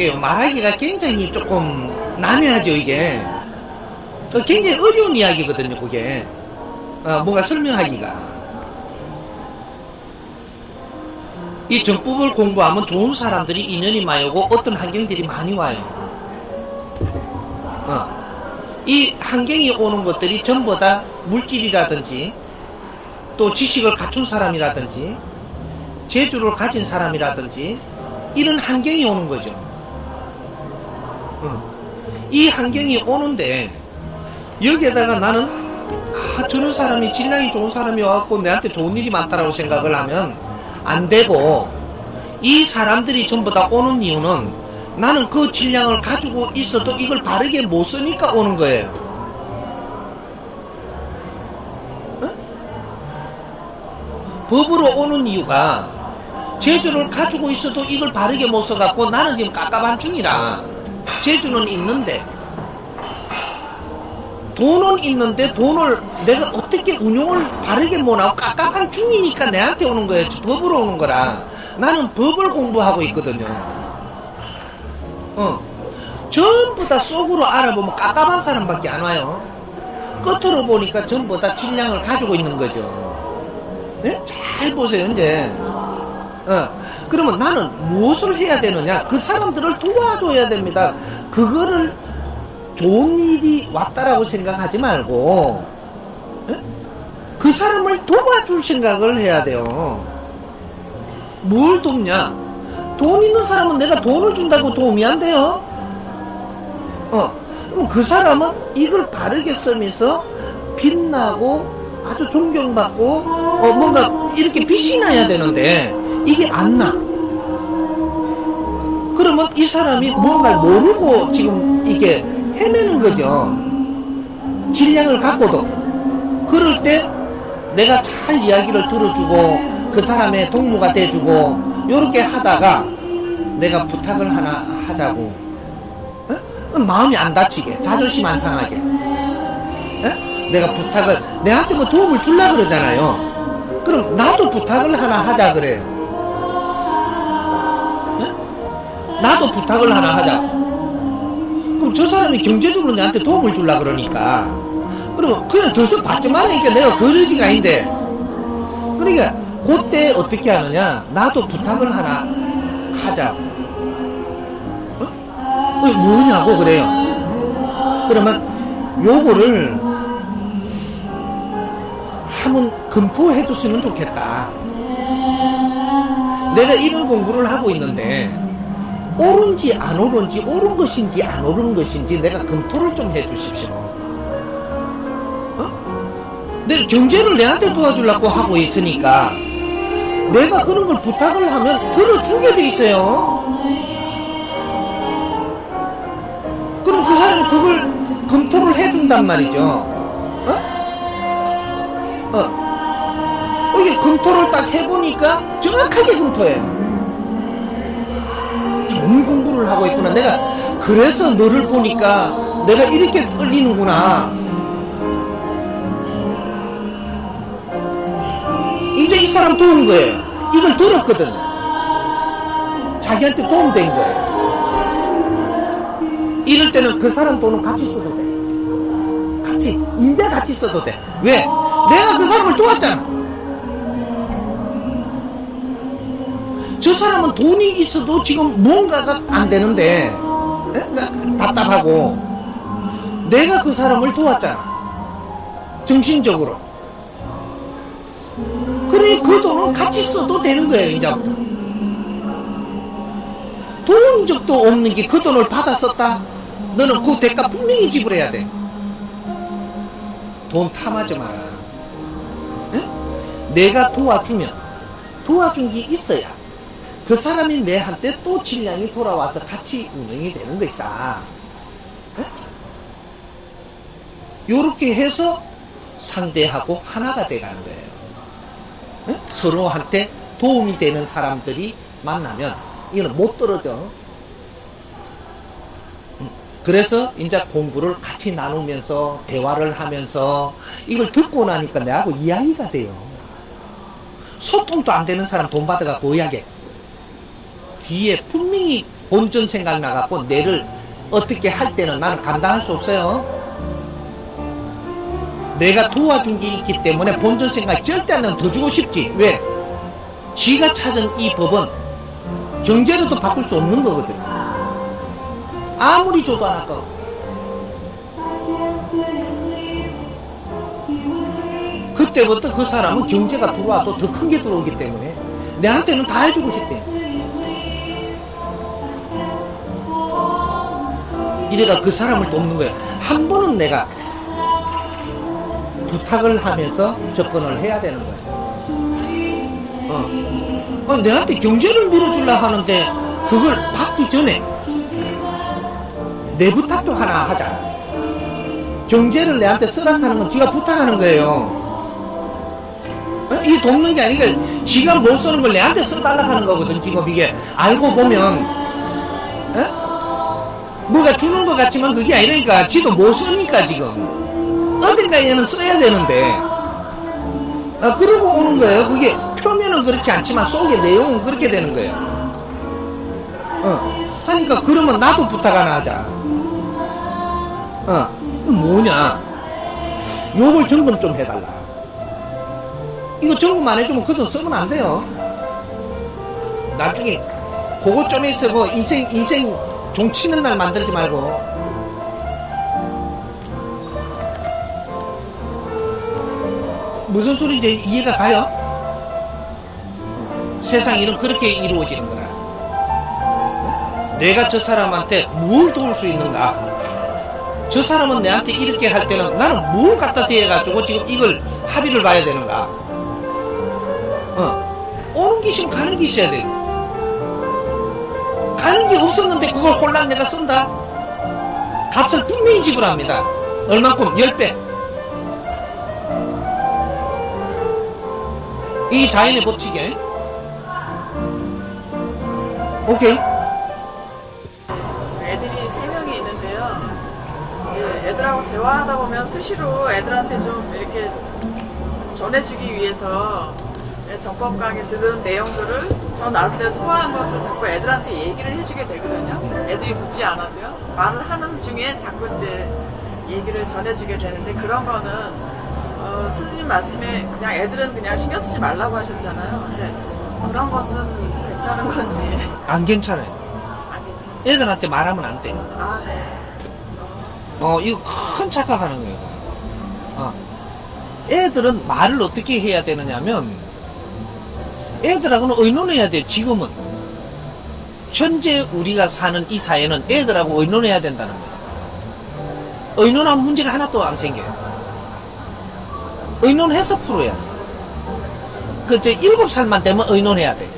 풀어줄게요. 말하기가 굉장히 조금 난해하죠, 이게. 어, 굉장히 어려운 이야기거든요, 그게. 어, 뭔가 설명하기가. 이 정법을 공부하면 좋은 사람들이 인연이 많이 오고 어떤 환경들이 많이 와요. 어. 이 환경이 오는 것들이 전부 다 물질이라든지 또 지식을 갖춘 사람이라든지 재주를 가진 사람이라든지 이런 환경이 오는 거죠. 어. 이 환경이 오는데 여기에다가 나는 아 저런 사람이 질량이 좋은 사람이 와갖고 내한테 좋은 일이 많다라고 생각을 하면 안 되고 이 사람들이 전부 다 오는 이유는 나는 그 질량을 가지고 있어도 이걸 바르게 못 쓰니까 오는 거예요. 어? 법으로 오는 이유가 재주를 가지고 있어도 이걸 바르게 못 써갖고 나는 지금 깝깝한 중이라 재주는 있는데 돈은 있는데 돈을 내가 어떻게 운용을 바르게 못하고 깝깝한 중이니까 내한테 오는 거예요. 법으로 오는 거라. 나는 법을 공부하고 있거든요. 어. 전부 다 속으로 알아보면 깝깝한 사람밖에 안 와요. 끝으로 보니까 전부 다 질량을 가지고 있는 거죠. 네? 잘 보세요, 이제. 어. 그러면 나는 무엇을 해야 되느냐? 그 사람들을 도와줘야 됩니다. 그거를 좋은 일이 왔다라고 생각하지 말고 에? 그 사람을 도와줄 생각을 해야 돼요. 뭘 돕냐? 돈 있는 사람은 내가 돈을 준다고 도움이 안 돼요. 어, 그럼 그 사람은 이걸 바르게 쓰면서 빛나고 아주 존경받고 어, 뭔가 이렇게 빛이 나야 되는데 이게 안 나. 그러면 이 사람이 뭔가 모르고 지금 이게 헤매는 거죠. 질량을 갖고도. 그럴 때 내가 잘 이야기를 들어주고 그 사람의 동무가 돼주고 요렇게 하다가 내가 부탁을 하나 하자고. 어? 그럼 마음이 안 다치게. 자존심 안 상하게. 어? 내가 부탁을, 내한테 뭐 도움을 주려고 그러잖아요. 그럼 나도 부탁을 하나 하자 그래요. 나도 부탁을 하나 하자. 그럼 저 사람이 경제적으로 내한테 도움을 주려 그러니까. 그러면 그냥 더서 받지만 하니까 내가 그러지가 아닌데. 그러니까 그때 어떻게 하느냐? 나도 부탁을 하나 하자. 어? 어, 뭐냐고 그래요. 그러면 요거를 한번 검토해 줬으면 좋겠다. 내가 이런 공부를 하고 있는데 옳은지 안 옳은지 옳은 것인지 안 옳은 것인지 내가 검토를 좀 해주십시오. 어? 내 경제를 내한테 도와주려고 하고 있으니까 내가 그런 걸 부탁을 하면 들어주게 돼 있어요. 그럼 그 사람은 그걸 검토를 해준단 말이죠. 어? 어. 이게 검토를 딱 해보니까 정확하게 검토해요. 좋은 공부를 하고 있구나. 내가 그래서 너를 보니까 내가 이렇게 떨리는구나. 이제 이 사람 도운 거예요. 이걸 들었거든. 자기한테 도움된 거예요. 이럴 때는 그 사람 돈은 같이 써도 돼. 같이, 인자 같이 써도 돼. 왜? 내가 그 사람을 도왔잖아. 저 사람은 돈이 있어도 지금 뭔가가 안 되는데, 에? 그러니까 답답하고, 내가 그 사람을 도왔잖아. 정신적으로. 그래, 그 돈은 같이 써도 되는 거예요, 이제부터. 도운 적도 없는 게 그 돈을 받아 썼다? 너는 그 대가 분명히 지불해야 돼. 돈 탐하지 마라. 응? 내가 도와주면, 도와준 게 있어야 그 사람이 내한테 또 질량이 돌아와서 같이 운영이 되는 것이다. 응? 요렇게 해서 상대하고 하나가 돼가는 거예요. 응? 서로한테 도움이 되는 사람들이 만나면 이거는 못 떨어져. 응. 그래서 이제 공부를 같이 나누면서 대화를 하면서 이걸 듣고 나니까 내하고 이야기가 돼요. 소통도 안 되는 사람 돈 받아갖고 이야기. 뒤에 분명히 본전 생각 나갖고 내를 어떻게 할 때는 나는 감당할 수 없어요. 내가 도와준 게 있기 때문에 본전 생각 절대 안 하면 더 주고 싶지. 왜? 지가 찾은 이 법은 경제로도 바꿀 수 없는 거거든. 아무리 줘도 안 아까워. 그때부터 그 사람은 경제가 들어와도 더 큰 게 들어오기 때문에 내한테는 다 해주고 싶대. 이래가 그 사람을 돕는 거야. 한 번은 내가 부탁을 하면서 접근을 해야 되는 거야. 어. 어, 내한테 경제를 밀어주려 하는데 그걸 받기 전에 내 부탁도 하나 하자. 경제를 내한테 쓰라하는 건 지가 부탁하는 거예요. 어? 이게 돕는 게 아니라 지가 못 쓰는 걸 내한테 써달라 하는 거거든 지금 이게 알고 보면 어? 뭐가 주는 것 같지만 그게 아니라니까. 지도 못 쓰니까 지금. 어딘가에는 써야 되는데. 아, 그러고 오는 거예요. 그게 표면은 그렇지 않지만 속의 내용은 그렇게 되는 거예요. 어. 하니까 그러면 나도 부탁 하나 하자. 어. 뭐냐? 요걸 점검 좀 해달라. 이거 점검 안 해주면 그 돈 쓰면 안 돼요. 나중에 그거 좀 있어 뭐 인생 인생 종치는 날 만들지 말고. 무슨 소리인지 이해가 가요? 세상 일은 그렇게 이루어지는 거라. 내가 저 사람한테 뭘 도울 수 있는가? 저 사람은 내한테 이렇게 할 때는 나는 뭘 갖다 대가지고 지금 이걸 합의를 봐야 되는가? 어. 오는 기시면 가는 게 있어야 돼. 가는 게 없었는데 그걸 혼란 내가 쓴다? 값을 분명히 지불합니다. 얼만큼? 10배. 이 자연의 법칙에. 오케이. 애들이 세 명이 있는데요. 예, 애들하고 대화하다 보면 수시로 애들한테 좀 이렇게 전해주기 위해서 예, 정법 강의 들은 내용들을 저 나름대로 소화한 것을 자꾸 애들한테 얘기를 해주게 되거든요. 애들이 묻지 않아도요. 말을 하는 중에 자꾸 이제 얘기를 전해주게 되는데 그런 거는 어, 스님 말씀에 그냥 애들은 그냥 신경 쓰지 말라고 하셨잖아요. 근데 그런 것은 괜찮은 건지 안 괜찮아요. 안 괜찮아요. 애들한테 말하면 안 돼. 아, 네. 어, 이거 큰 착각하는 거예요. 어. 애들은 말을 어떻게 해야 되느냐면, 애들하고는 의논해야 돼, 지금은. 현재 우리가 사는 이 사회는 애들하고 의논해야 된다는 거예요. 의논하면 문제가 하나도 안 생겨요. 의논해서 풀어야 돼. 그, 이제 일곱 살만 되면 의논해야 돼.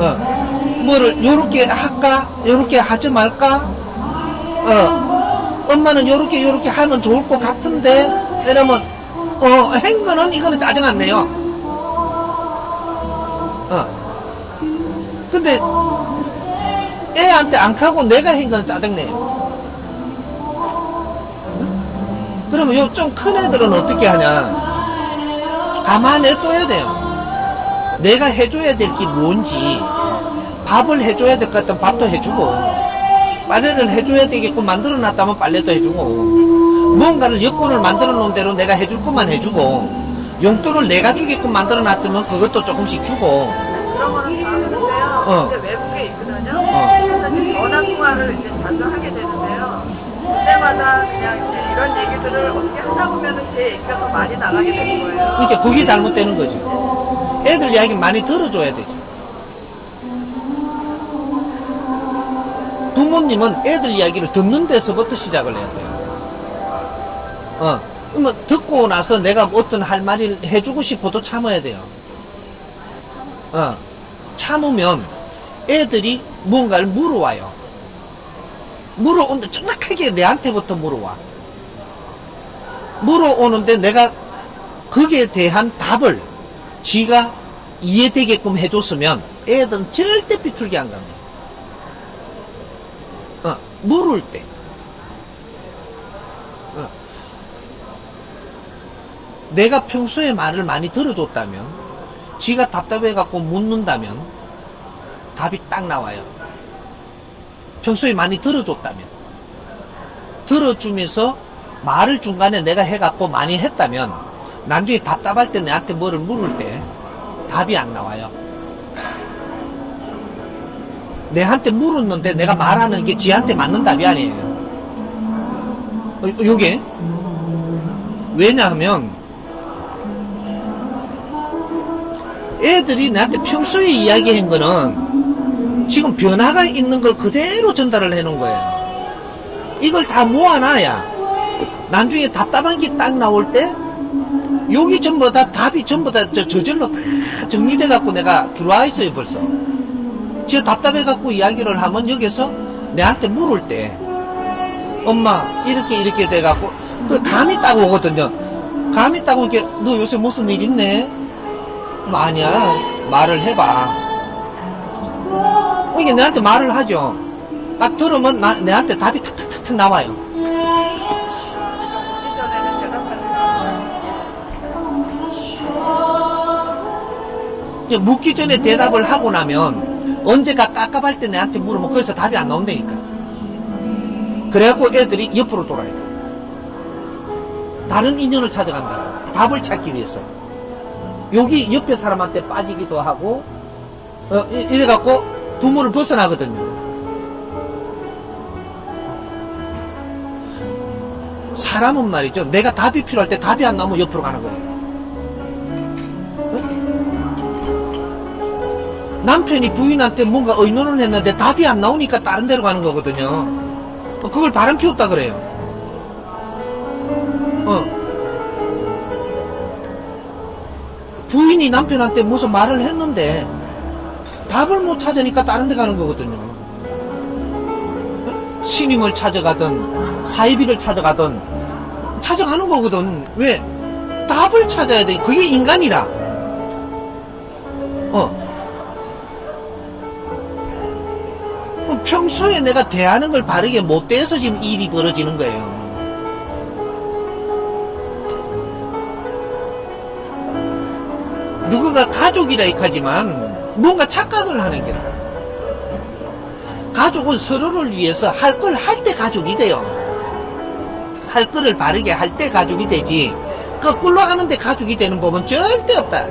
어. 뭐를, 요렇게 할까? 요렇게 하지 말까? 어, 엄마는 요렇게 요렇게 하면 좋을 것 같은데 이러면 어, 행거는 이거는 짜증 안 내요. 근데 애한테 안 가고 내가 행거는 짜증 내요. 응? 그러면 요 좀 큰 애들은 어떻게 하냐? 가만 냅둬야 돼요. 내가 해줘야 될 게 뭔지 밥을 해줘야 될 것 같으면 밥도 해주고 빨래를 해줘야 되겠고 만들어 놨다면 빨래도 해주고 뭔가를 여건을 만들어 놓은 대로 내가 해줄 것만 해주고 용돈을 내가 주게끔 만들어 놨으면 그것도 조금씩 주고 어. 이제 외국에 있거든요. 어. 그래서 이제 전화 통화를 이제 자주 하게 되는데요. 그때마다 그냥 이제 이런 얘기들을 어떻게 하다 보면은 제 얘기가 더 많이 나가게 되는 거예요. 그러니까 그게 잘못되는 거죠 애들 이야기 많이 들어줘야 되죠 부모님은 애들 이야기를 듣는 데서부터 시작을 해야 돼요 어, 그러면 듣고 나서 내가 어떤 할 말을 해주고 싶어도 참아야 돼요 어, 참으면 애들이 뭔가를 물어와요. 물어오는데 정확하게 내한테부터 물어와. 물어오는데 내가 거기에 대한 답을 지가 이해되게끔 해줬으면 애들은 절대 비틀게 안 갑니다. 어, 물을 때. 어. 내가 평소에 말을 많이 들어줬다면 지가 답답해갖고 묻는다면 답이 딱 나와요. 평소에 많이 들어줬다면 들어주면서 말을 중간에 내가 해갖고 많이 했다면 나중에 답답할 때 내한테 뭐를 물을 때 답이 안 나와요. 내한테 물었는데 내가 말하는 게 지한테 맞는 답이 아니에요. 어, 요게 왜냐하면 애들이 나한테 평소에 이야기한 거는 지금 변화가 있는 걸 그대로 전달을 해놓은 거예요. 이걸 다 모아놔야 나중에 답답한 게 딱 나올 때 여기 전부 다 답이 전부 다 저, 저절로 다 정리돼 갖고 내가 들어와 있어요 벌써. 저 답답해 갖고 이야기를 하면 여기서 내한테 물을 때 엄마 이렇게 이렇게 돼 갖고 그 감이 딱 오거든요. 감이 딱 오게 너 요새 무슨 일 있네? 뭐 아니야 말을 해봐. 이게 내한테 말을 하죠. 딱 들으면 나, 내한테 답이 탁탁탁탁 나와요. 이전에는 묻기 전에 대답을 하고 나면 언제가 깝깝할 때 내한테 물으면 거기서 답이 안 나온다니까. 그래갖고 애들이 옆으로 돌아요. 다른 인연을 찾아간다. 답을 찾기 위해서. 여기 옆에 사람한테 빠지기도 하고, 어, 이- 이래갖고 부모를 벗어나거든요. 사람은 말이죠. 내가 답이 필요할 때 답이 안 나오면 옆으로 가는 거예요. 남편이 부인한테 뭔가 의논을 했는데 답이 안 나오니까 다른 데로 가는 거거든요. 어, 그걸 바람 피웠다 그래요. 어. 부인이 남편한테 무슨 말을 했는데 답을 못 찾으니까 다른 데 가는 거거든요. 어? 신임을 찾아가든 사이비를 찾아가든 찾아가는 거거든. 왜? 답을 찾아야 돼. 그게 인간이라. 어. 평소에 내가 대하는 걸 바르게 못 대해서 지금 일이 벌어지는 거예요. 누구가 가족이라 이카지만 뭔가 착각을 하는 게 가족은 서로를 위해서 할 걸 할 때 가족이 돼요. 할 거를 바르게 할 때 가족이 되지 거꾸로 하는데 가족이 되는 법은 절대 없다.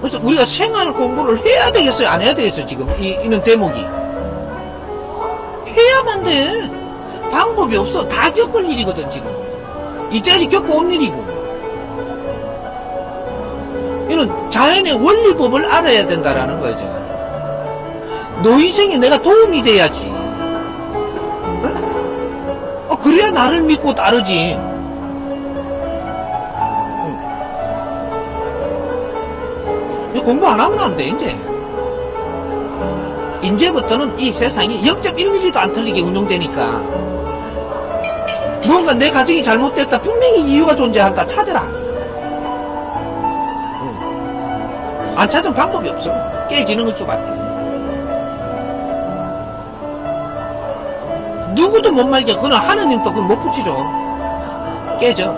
그래서 우리가 생활 공부를 해야 되겠어요? 안 해야 되겠어요? 지금 이, 이런 대목이. 해야만 돼. 방법이 없어. 다 겪을 일이거든, 지금. 이때까지 겪어온 일이고. 이런 자연의 원리법을 알아야 된다라는 거죠. 너 인생에 내가 도움이 돼야지. 어? 어, 그래야 나를 믿고 따르지. 공부 안 하면 안 돼, 이제. 이제부터는 이 세상이 0.1mm도 안 틀리게 운영되니까. 뭔가 내 가정이 잘못됐다. 분명히 이유가 존재한다. 찾아라. 응. 안 찾은 방법이 없어. 깨지는 것 수밖에. 누구도 못 말게. 그건 하느님도 그걸 못 붙이죠. 깨져.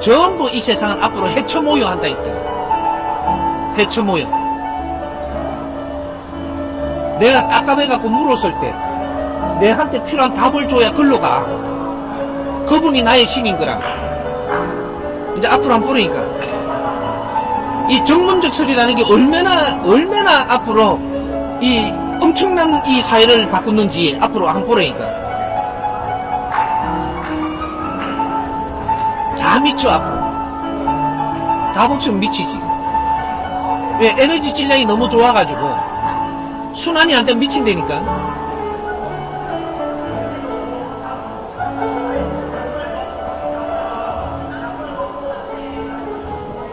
전부 이 세상은 앞으로 해쳐 모여 한다 했다. 해쳐 모여. 내가 깝깝해갖고 물었을 때, 내한테 필요한 답을 줘야 글로 가. 그분이 나의 신인 거라. 이제 앞으로 한번 보니까. 이 정문적 설이라는 게 얼마나, 얼마나 앞으로 이 엄청난 이 사회를 바꾸는지 앞으로 한번 보라니까. 다 미쳐 앞으로 답 없으면 미치지 왜 에너지 질량이 너무 좋아가지고 순환이 안 되면 미친다니까.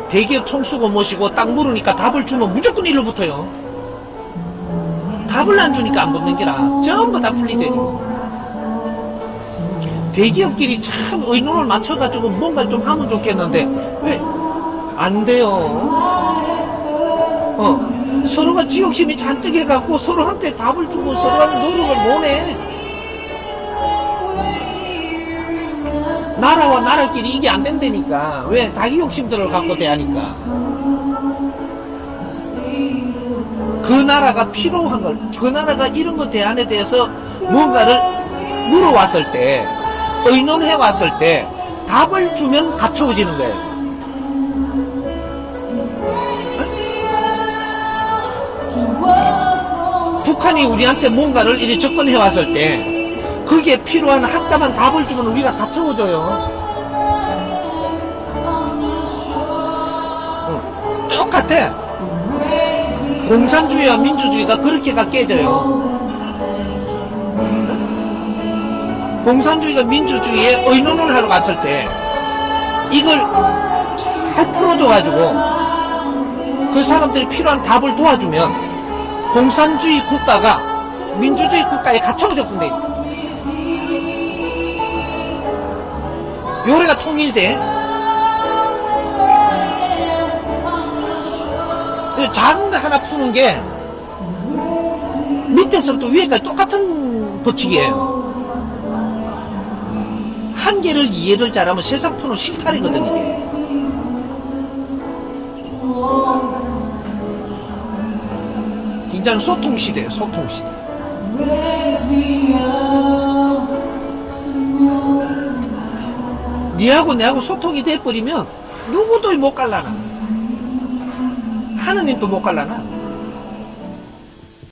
대기업 총수고 모시고 딱 물으니까 답을 주면 무조건 일로 붙어요. 답을 안 주니까 안 붙는 게라 전부 다 풀리대죠 대기업끼리 참 의논을 맞춰가지고 뭔가 좀 하면 좋겠는데 왜 안 돼요? 어 서로가 지옥심이 잔뜩 해갖고 서로한테 답을 주고 서로한테 노력을 못해. 나라와 나라끼리 이게 안 된다니까. 왜? 자기 욕심들을 갖고 대하니까. 그 나라가 필요한 걸, 그 나라가 이런 것 대안에 대해서 뭔가를 물어왔을 때, 의논해 왔을 때, 답을 주면 갖춰지는 거예요. 북한이 우리한테 뭔가를 이렇게 접근해 왔을 때, 그게 필요한 합당한 답을 주면 우리가 다 채워줘요. 응. 똑같아. 공산주의와 민주주의가 그렇게가 깨져요. 공산주의가 민주주의에 의논을 하러 갔을 때 이걸 잘 풀어줘가지고 그 사람들이 필요한 답을 도와주면 공산주의 국가가 민주주의 국가에 갇혀졌군데 요래가 통일돼. 이 작은 거 하나 푸는 게 밑에서부터 위에까지 똑같은 법칙이에요. 한 개를 이해를 잘하면 세상 푸는 실타리거든 이게 굉장히 소통 시대예요 소통 시대. 니하고 내하고 소통이 돼버리면 누구도 못 갈라나? 하느님도 못 갈라나